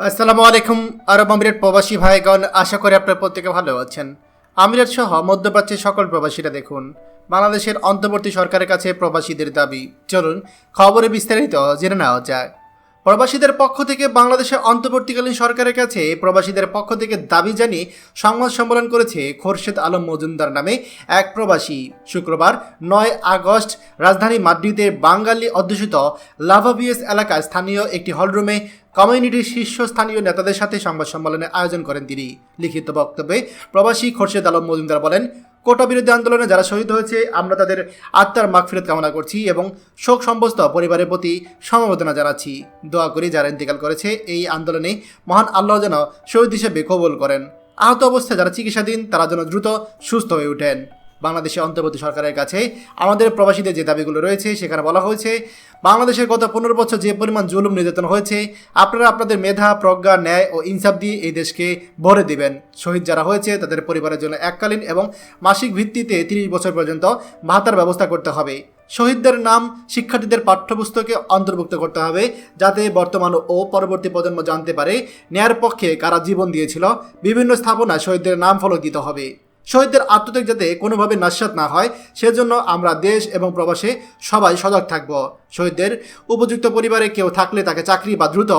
আসসালামু আলাইকুম, আরব আমিরাত প্রবাসী ভাইগণ, আশা করি আপনার প্রত্যেকে ভালো আছেন। আমিরাত সহ মধ্যপ্রাচ্যের সকল প্রবাসীরা দেখুন, বাংলাদেশের অন্তর্বর্তী সরকারের কাছে প্রবাসীদের দাবি। চলুন, খবরে বিস্তারিত জেনে নেওয়া যায় প্রবাসীদের পক্ষ থেকে বাংলাদেশের অন্তর্বর্তীকালীন সরকারের কাছে প্রবাসীদের পক্ষ থেকে দাবি জানিয়ে সংবাদ সম্মেলন করেছে খোরশেদ আলম মজুমদার নামে এক প্রবাসী। শুক্রবার নয় আগস্ট রাজধানী মাদ্রিদে বাঙালি অধ্যুষিত লাভাবিএস এলাকায় স্থানীয় একটি হলরুমে কমিউনিটির শীর্ষস্থানীয় নেতাদের সাথে সংবাদ সম্মেলনের আয়োজন করেন তিনি। লিখিত বক্তব্যে প্রবাসী খোরশেদ আলম মজুমদার বলেন কোটা বিরোধী আন্দোলনে যারা শহীদ হয়েছে, আমরা তাদের আত্মার মাগফিরত কামনা করছি এবং শোক সম্বস্ত পরিবারের প্রতি সমবেদনা জানাচ্ছি। দোয়া করি যারা ইন্তেকাল করেছে, এই আন্দোলনে মহান আল্লাহ যেন শহীদ হিসেবে কবল করেন। আহত অবস্থায় যারা চিকিৎসাধীন, তারা যেন দ্রুত সুস্থ হয়ে ওঠেন। বাংলাদেশের অন্তর্বর্তী সরকারের কাছে আমাদের প্রবাসীদের যে দাবিগুলো রয়েছে, সেখানে বলা হয়েছে, বাংলাদেশের গত পনেরো বছর যে পরিমাণ জুলুম নির্যাতন হয়েছে, আপনারা আপনাদের মেধা, প্রজ্ঞা, ন্যায় ও ইনসাফ দিয়ে এই দেশকে ভরে দিবেন। শহীদ যারা হয়েছে, তাদের পরিবারের জন্য এককালীন এবং মাসিক ভিত্তিতে তিরিশ বছর পর্যন্ত ভাতার ব্যবস্থা করতে হবে। শহীদদের নাম শিক্ষার্থীদের পাঠ্যপুস্তকে অন্তর্ভুক্ত করতে হবে যাতে বর্তমান ও পরবর্তী প্রজন্ম জানতে পারে ন্যায়ের পক্ষে কারা জীবন দিয়েছিল। বিভিন্ন স্থাপনায় শহীদদের নাম ফলক দিতে হবে। শহীদদের আত্মত্যাগ যাতে কোনোভাবে নস্বাত না হয়, সেজন্য আমরা দেশ এবং প্রবাসে সবাই সজাগ থাকব। শহীদদের উপযুক্ত পরিবারে কেউ থাকলে তাকে চাকরি বা দ্রুত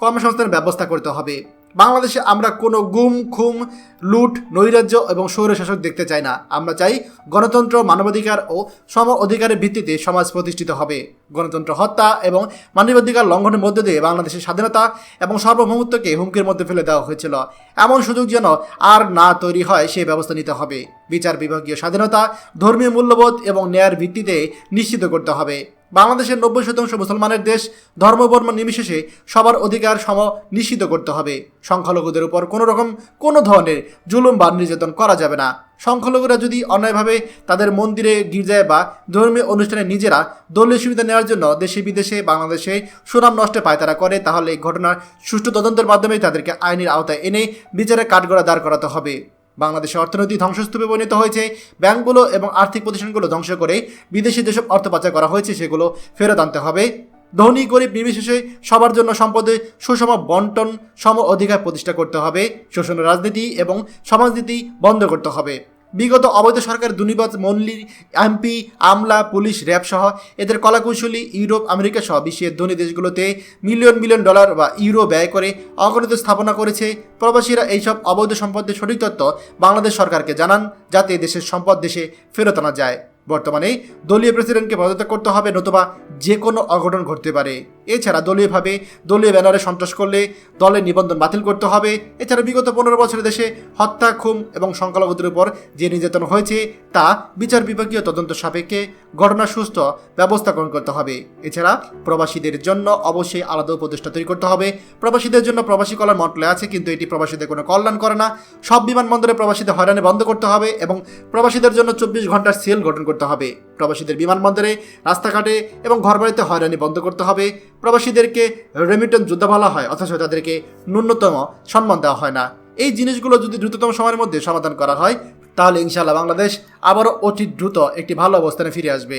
কর্মসংস্থানের ব্যবস্থা করতে হবে। বাংলাদেশে আমরা কোনো গুম, খুম, লুট, নৈরাজ্য এবং স্বৈরশাসক দেখতে চাই না। আমরা চাই গণতন্ত্র, মানবাধিকার ও সম অধিকারের ভিত্তিতে সমাজ প্রতিষ্ঠিত হবে। গণতন্ত্র হত্যা এবং মানবাধিকার লঙ্ঘনের মধ্য দিয়ে বাংলাদেশের স্বাধীনতা এবং সার্বভৌমত্বকে হুমকির মধ্যে ফেলে দেওয়া হয়েছিল। এমন সুযোগ যেন আর না তৈরি হয় সেই ব্যবস্থা নিতে হবে। বিচার বিভাগীয় স্বাধীনতা, ধর্মীয় মূল্যবোধ এবং ন্যায়ের ভিত্তিতে নিশ্চিত করতে হবে। বাংলাদেশের নব্বই শতাংশ মুসলমানের দেশ ধর্মবর্ম নির্বিশেষে সবার অধিকার সম নিশ্চিত করতে হবে। সংখ্যালঘুদের উপর কোনো রকম কোনো ধরনের জুলুম বা নির্যাতন করা যাবে না। সংখ্যালঘুরা যদি অন্যায়ভাবে তাদের মন্দিরে, গির্জায় বা ধর্মীয় অনুষ্ঠানে নিজেরা দলীয় সুবিধা নেওয়ার জন্য দেশে বিদেশে বাংলাদেশে সুনাম নষ্ট পায়তারা করে, তাহলে এই ঘটনার সুষ্ঠু তদন্তের মাধ্যমে তাদেরকে আইনের আওতায় এনে বিচারে কাঠগড়া দাঁড় করাতে হবে। বাংলাদেশের অর্থনীতি ধ্বংসস্তূপে পরিণত হয়েছে ব্যাংকগুলো এবং আর্থিক প্রতিষ্ঠানগুলো ধ্বংস করে বিদেশি যেসব অর্থ পাচার করা হয়েছে সেগুলো ফেরত আনতে হবে। ধনী, গরিব, নির্বিশেষে সবার জন্য সম্পদে সুষম বন্টন, সম অধিকার প্রতিষ্ঠা করতে হবে। শোষণ রাজনীতি এবং সমাজনীতি বন্ধ করতে হবে। বিগত অবৈধ সরকার দুর্নীবাজ মল্লি এমপি, আমলা, পুলিশ র্যাব সহ এদের কলাকৌশলী ইউরোপ, আমেরিকা সহ বিশ্বের ধনী দেশগুলোতে মিলিয়ন মিলিয়ন ডলার বা ইউরো ব্যয় করে অগণিত স্থাপনা করেছে। প্রবাসীরা এইসব অবৈধ সম্পদের সঠিক তথ্য বাংলাদেশ সরকারকে জানান, যাতে দেশের সম্পদ দেশে ফেরত আনা যায়। বর্তমানে দলীয় প্রেসিডেন্টকে পদত্যাগ করতে হবে নতুবা যে কোনো অঘটন ঘটতে পারে। এছাড়া দলীয়ভাবে দলীয় ব্যানারে সন্ত্রাস করলে দলের নিবন্ধন বাতিল করতে হবে। এছাড়া বিগত পনেরো বছরের দেশে হত্যা খুম এবং সংখ্যালঘুদের উপর যে নির্যাতন হয়েছে, তা বিচার বিভাগীয় তদন্ত সাপেক্ষে ঘটনা সুস্থ ব্যবস্থা গ্রহণ করতে হবে। এছাড়া প্রবাসীদের জন্য অবশ্যই আলাদা উপদেষ্টা তৈরি করতে হবে। প্রবাসীদের জন্য প্রবাসী কল্যাণ মন্ত্রণালয় আছে, কিন্তু এটি প্রবাসীদের কোনো কল্যাণ করে না। সব বিমানবন্দরে প্রবাসীদের হয়রানি বন্ধ করতে হবে এবং প্রবাসীদের জন্য চব্বিশ ঘণ্টার সেল গঠন করতে হবে। প্রবাসীদের বিমানবন্দরে, রাস্তাঘাটে এবং ঘরবাড়িতে হয়রানি বন্ধ করতে হবে। প্রবাসীদেরকে রেমিটন যোদ্ধা বলা হয়, অথচ তাদেরকে ন্যূনতম সম্মান দেওয়া হয় না। এই জিনিসগুলো যদি দ্রুততম সময়ের মধ্যে সমাধান করা হয়, তাহলে ইনশাআল্লাহ বাংলাদেশ আবারও অতি দ্রুত একটি ভালো অবস্থানে ফিরে আসবে।